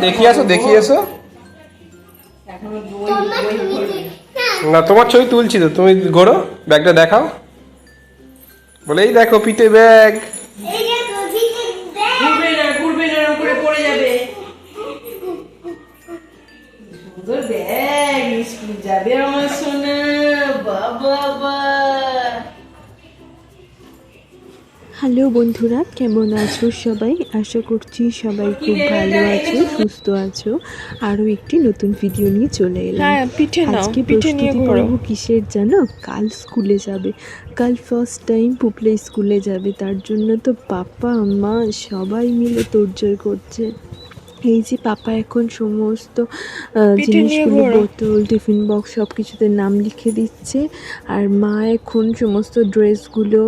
দেখিয়ে আসো দেখিয়ে আসো না, তোমার ছবি তুলছি তো, তুমি ঘোরো, ব্যাগটা দেখাও। বলে, এই দেখো, পিঠে ব্যাগ। যাবে। আমার সোনা। বাবা। হ্যালো বন্ধুরা কেমন আছো সবাই? আশা করছি সবাই খুব ভালো আছো সুস্থ আছো। আরও একটি নতুন ভিডিও নিয়ে চলে এলাম। হ্যাঁ, আজকে প্রস্তুতি। কিসের জানো? কাল স্কুলে যাবে। কাল ফার্স্ট টাইম পুপলে স্কুলে যাবে। তার জন্য তো পাপা মা সবাই মিলে তোড়জোড় করছে। এই যে পাপা এখন সমস্ত জিনিসগুলো বোতল টিফিন বক্স সব কিছুতে নাম লিখে দিচ্ছে। আর মা এখন সমস্ত ড্রেসগুলো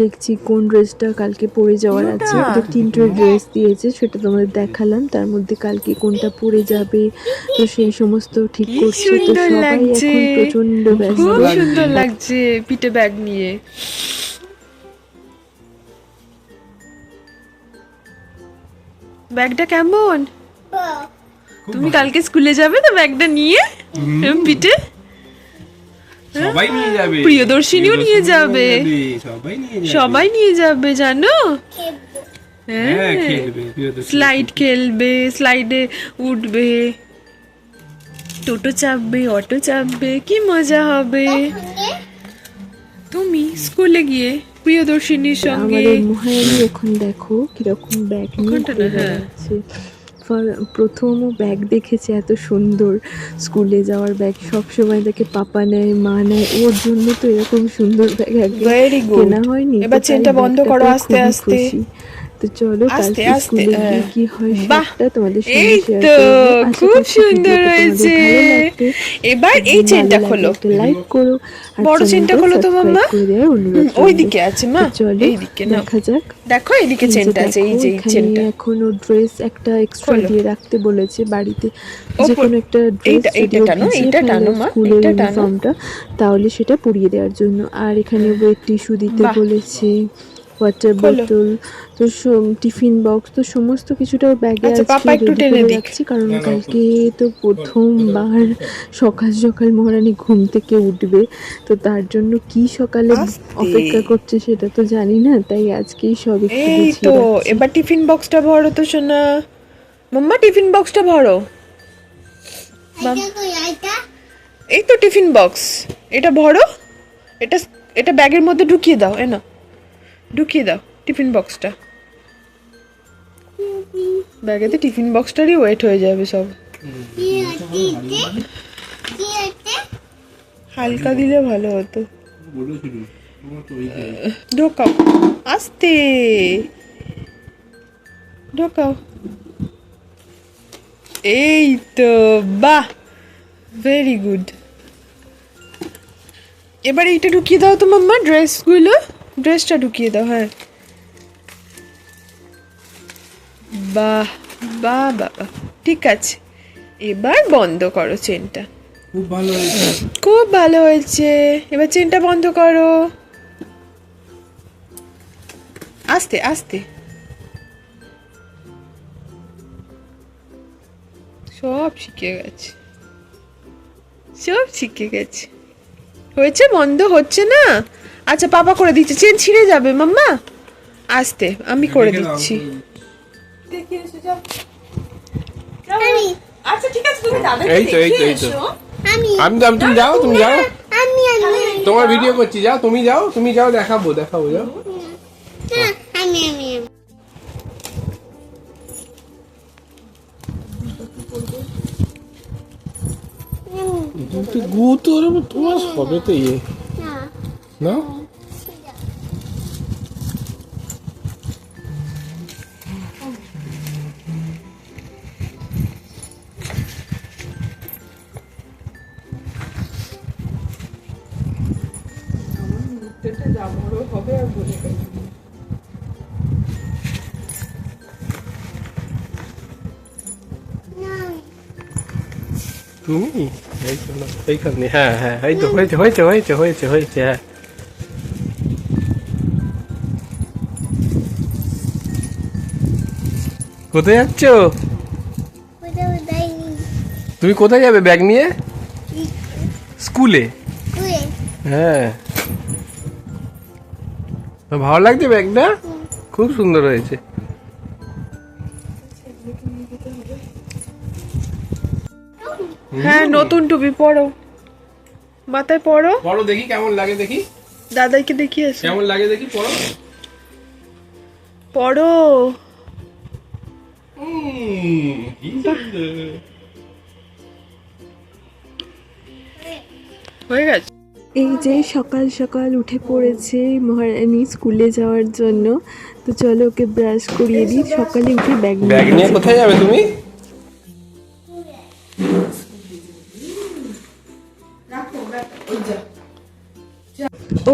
দেখছি কোন ড্রেসটা কালকে পরে যাওয়ার আছে। তিনটে ড্রেস দিয়েছে সেটা তোমাদের দেখালাম। তার মধ্যে কালকে কোনটা পরে যাবে তো সেই সমস্ত ঠিক করছে। তো সবাই এখন প্রচণ্ড ব্যস্ত খুব সুন্দর লাগছে পিঠে ব্যাগ নিয়ে। ব্যাগটা কেমন? তুমি কালকে স্কুলে যাবে তো ব্যাগটা নিয়ে? পিঠে? সবাই নিয়ে যাবে। প্রিয়দর্শিনীও নিয়ে যাবে। সবাই নিয়ে যাবে। সবাই নিয়ে যাবে জানো? হ্যাঁ স্লাইড খেলবে স্লাইডে উঠবে। টোটো চাপবে অটো চাপবে কি মজা হবে? তুমি স্কুলে গিয়ে প্রিয়দর্শিনীর সঙ্গে মহারানী এখন দেখো কীরকম ব্যাগ নিয়ে হ্যাঁ। বেড়াচ্ছে প্রথম ব্যাগ দেখেছে এত সুন্দর। স্কুলে যাওয়ার ব্যাগ সব সময় দেখে পাপা নেয় মা নেয় ওর জন্য তো এরকম সুন্দর ব্যাগ কেনা হয়নি এবার চেনটা বন্ধ করো আস্তে আস্তে। তো চলো আস্তে আস্তে। কি হয় বাহ! তোমাদের এই তো খুব সুন্দর হয়েছে এবার এই চেনটা খোলো। লাইক করো বড় চেনটা খোলো তো মাম্মা। ওইদিকে আছে মা। চলো এইদিকে না দেখা যাক। দেখো এইদিকে চেনটা আছে এই যে চেনটা এখন ও ড্রেস একটা এক্সট্রা দিয়ে রাখতে বলেছে বাড়িতে। যে কোনো একটা ড্রেস এইটা টানো, এইটা টানো মা, এইটা টানো। তাহলে সেটা পরিয়ে দেওয়ার জন্য। আর এখানে ওয়েট টিস্যু দিতে বলেছে। ওয়াটার বোতল তো সম- টিফিন বক্স তো সমস্ত কিছুটা ব্যাগে আচ্ছা, পাপা একটু টেনে দিক। কারণ কালকে তো প্রথমবার সকাল সকাল মহারানী ঘুম থেকে উঠবে তো তার জন্য কি সকালে অপেক্ষা করছে সেটা তো জানি না তাই আজকেই সব একটু এই তো এবার টিফিন বক্সটা ভরো তো শোনা মাম্মা টিফিন বক্সটা ভরো। এই তো টিফিন বক্স এটা ভরো। এটা এটা ব্যাগের মধ্যে ঢুকিয়ে দাও এ না ঢুকিয়ে দাও, টিফিন বক্সটা। ব্যাগেতে টিফিন বক্সটারই ওয়েট হয়ে যাবে সব। হালকা দিলে ভালো হতো। ঢোকাও। আস্তে। ঢোকাও। এই তো, বাহ! ভেরি গুড এবার এইটা ঢুকিয়ে দাও তো মাম্মা ড্রেসগুলো ড্রেসটা ঢুকিয়ে দাও হ্যাঁ। বাহ বাহ বাবা ঠিক আছে। এবার বন্ধ করো চেনটা। খুব ভালো হয়েছে। খুব ভালো হয়েছে। এবার চেনটা বন্ধ করো। আস্তে আস্তে। সব শিখে গেছে। সব শিখে গেছে। হয়েছে? বন্ধ হচ্ছে না? আচ্ছা পাপা করে দিচ্ছে। চেন ছিঁড়ে যাবে মাম্মা। আস্তে আমি করে দিচ্ছি। তুমি। যাও। আচ্ছা ঠিক আছে তুমি দাদাকে এই তো, এই তো, এই তো। আমি। আমি- তুমি যাও তুমি যাও। তোমার ভিডিও করছি যাও তুমি যাও তুমি যাও দেখাবো দেখাবো যাও। কিন্তু গু তোর তোমার সবে তো ইয়ে না তুমি এই তো এইখানে হ্যাঁ হ্যাঁ এই তো হয়েছে হয়েছে হয়েছে হয়েছে হয়েছে হ্যাঁ। কোথায় যাচ্ছ? তুমি কোথায় যাবে ব্যাগ নিয়ে? স্কুলে? হ্যাঁ। ভালো লাগছে ব্যাগটা? খুব সুন্দর হয়েছে। হ্যাঁ নতুন টুপি পরো। মাথায় পরো। পড়ো দেখি কেমন লাগে দেখি? দাদাইকে দেখিয়ে কেমন লাগে দেখি পড়ো পরো। সুন্দর। হয়ে গেছে। এই যে সকাল সকাল উঠে পড়েছে মহারানী স্কুলে যাওয়ার জন্য তো চলো ওকে ব্রাশ করিয়ে দিই। সকালে উঠে ব্যাগ ব্যাগ নিয়ে কোথায় যাবে তুমি?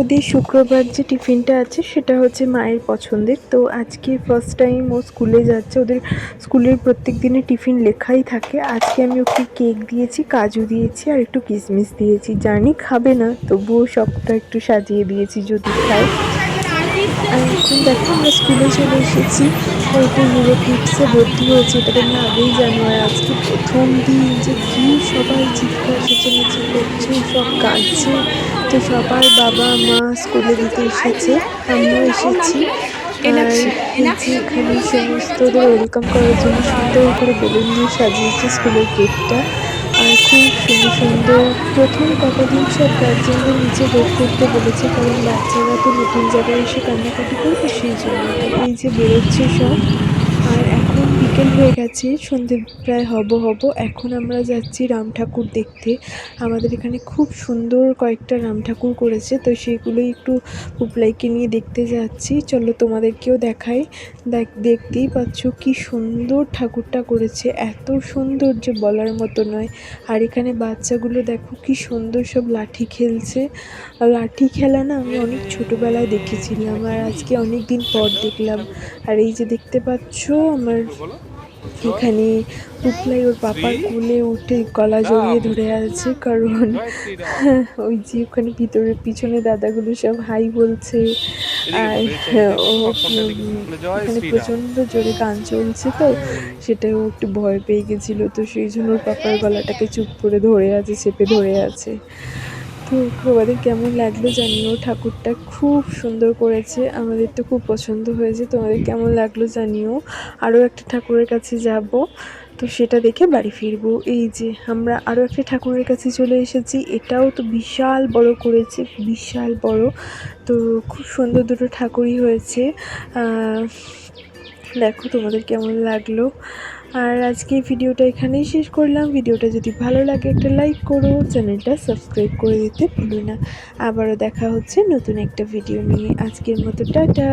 ওদের শুক্রবার যে টিফিনটা আছে সেটা হচ্ছে মায়ের পছন্দের। তো আজকে ফার্স্ট টাইম ও স্কুলে যাচ্ছে। ওদের স্কুলের প্রত্যেক দিনে টিফিন লেখাই থাকে। আজকে আমি ওকে কেক দিয়েছি, কাজু দিয়েছি আর একটু কিশমিশ দিয়েছি। জানি খাবে না, তবুও সবটা একটু সাজিয়ে দিয়েছি যদি খায়। আর এখন দেখো আমরা স্কুলে চলে এসেছি। নিউরো কিডসে ভর্তি হয়েছে। এটা তো আমি আগেই জানি আর আজকে প্রথম দিন যে কি সবাই চিৎকার চেঁচামেচি করছে সব কাঁদছে। তো সবার বাবা মা স্কুলে দিতে এসেছে আমিও এসেছি। আর এখানে সমস্তদের ওয়েলকাম করার জন্য সুন্দর করে বেলুন দিয়ে সাজিয়েছে স্কুলের গেটটা আর খুব সুন্দর সুন্দর প্রথম কতদিন সব গার্জেনদের নিচে বের করতে বলেছে, কারণ বাচ্চারা তো নতুন জায়গায় এসে কান্নাকাটি করবে সেই জন্য। এই যে বেরোচ্ছে সব বিকেল হয়ে গেছে, সন্ধে প্রায় হব হব। এখন আমরা যাচ্ছি রাম ঠাকুর দেখতে। আমাদের এখানে খুব সুন্দর কয়েকটা রাম ঠাকুর করেছে, তো সেগুলোই একটু পুপলাইকে নিয়ে দেখতে যাচ্ছি। চলো তোমাদেরকেও দেখাই। দেখ, দেখতেই পাচ্ছ কি সুন্দর ঠাকুরটা করেছে। এত সুন্দর যে বলার মতো নয়। আর এখানে বাচ্চাগুলো দেখো কি সুন্দর সব লাঠি খেলছে। লাঠি খেলা না আমি অনেক ছোটোবেলায় দেখেছিলাম, আর আজকে অনেক দিন পর দেখলাম। আর এই যে দেখতে পাচ্ছ আমার এখানে পুপলাই ওর পাপার কোলে উঠে গলা জড়িয়ে ধরে আছে কারণ ওই যে ওখানে ভিতরে পিছনে দাদাগুলো সব হাই বলছে আর ও এখানে প্রচণ্ড জোরে গান চলছে তো সেটা ও একটু ভয় পেয়ে গেছিল তো সেই জন্য ওর পাপার গলাটাকে চুপ করে ধরে আছে চেপে ধরে আছে। তোমাদের কেমন লাগল জানিও। ঠাকুরটা খুব সুন্দর করেছে। আমাদের তো খুব পছন্দ হয়েছে। তোমাদের কেমন লাগল জানিও। আরও একটা ঠাকুরের কাছে যাব। তো সেটা দেখে বাড়ি ফিরবো। এই যে আমরা আরও একটা ঠাকুরের কাছে চলে এসেছি। এটাও তো বিশাল বড় করেছে, বিশাল বড়। তো খুব সুন্দর দুটো ঠাকুরই হয়েছে। দেখো তোমাদের কেমন লাগল। আর আজকে ভিডিওটা এখানেই শেষ করলাম। ভিডিওটা যদি ভালো লাগে একটা লাইক করো, চ্যানেলটা সাবস্ক্রাইব করে দিতে ভুলো না। আবারও দেখা হচ্ছে নতুন একটা ভিডিও নিয়ে। আজকের মতো টাটা।